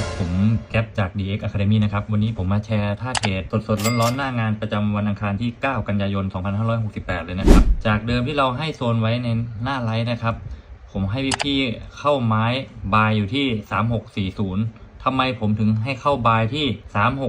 ครับ ผมแก๊ปจาก DX Academy นะครับ วันนี้ผมมาแชร์ท่าเทรดสดๆ ร้อนๆ หน้างานประจำวันอังคารที่ 9 กันยายน 2568 เลยนะครับ จากเดิมที่เราให้โซนไว้ในหน้าไลฟ์นะครับ ผมให้พี่ๆเข้าไม้บายอยู่ที่ 3640 ทำไมผมถึงให้เข้าบายที่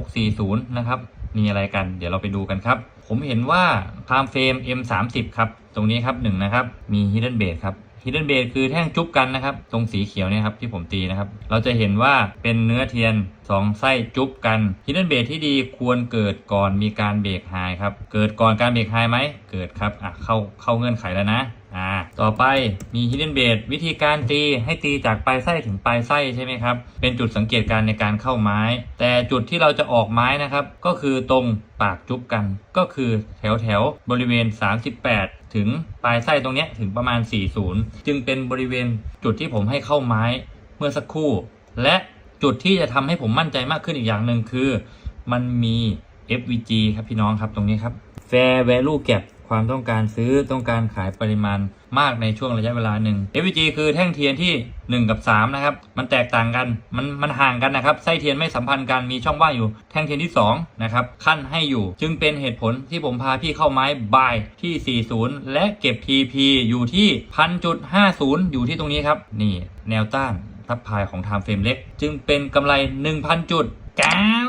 3640 นะครับ มีอะไรกัน เดี๋ยวเราไปดูกันครับ ผมเห็นว่า time frame M30 ครับ ตรงนี้ครับหนึ่งนะครับ มี hidden base ครับ ฮิดเด้นเบรคือแท่งจุ๊บกันนะครับ ตรงสีเขียวเนี่ยครับที่ผมตีนะครับ เราจะเห็นว่าเป็นเนื้อเทียน 2 ไส้จุ๊บกัน hidden base ที่ดีควรเกิดก่อนมีการเบรกไฮครับ เกิดก่อนการเบรกไฮไหมเกิดครับอะเข้าเข้าเงื่อนไขแล้วนะ อ่าต่อไปมี hidden base วิธีการตีให้ตีจากปลายไส้ถึงปลายไส้ใช่ไหมครับ เป็นจุดสังเกตการในการเข้าไม้ แต่จุดที่เราจะออกไม้นะครับ ก็คือตรงปากจุ๊บกัน ก็คือแถวแถวบริเวณ 38 ถึงปลายไส้ตรงนี้ถึงประมาณ 40 จึงเป็นบริเวณจุดที่ผมให้เข้าไม้เมื่อสักครู่ และจุดที่จะทำให้ผมมั่นใจมากขึ้นอีกอย่างหนึ่งคือ มันมี FVG ครับพี่น้องครับตรงนี้ครับ Fair Value Gap ความต้องการซื้อต้องการขายปริมาณมากในช่วงระยะเวลาหนึ่ง FVG คือแท่งเทียนที่ 1 กับ 3 นะครับ มันแตกต่างกัน มันมันห่างกันนะครับ ไส้เทียนไม่สัมพันธ์กัน มีช่องว่างอยู่ แท่งเทียนที่ 2 นะครับ ขั้นให้อยู่ จึงเป็นเหตุผลที่ผมพาพี่เข้าไม้บายที่ 40 และเก็บ PP อยู่ที่1,000.50อยู่ที่ตรงนี้ครับ นี่แนวต้านทับพายของ Time Frame เล็ก จึงเป็นกำไร 1,000 จุดแก้ว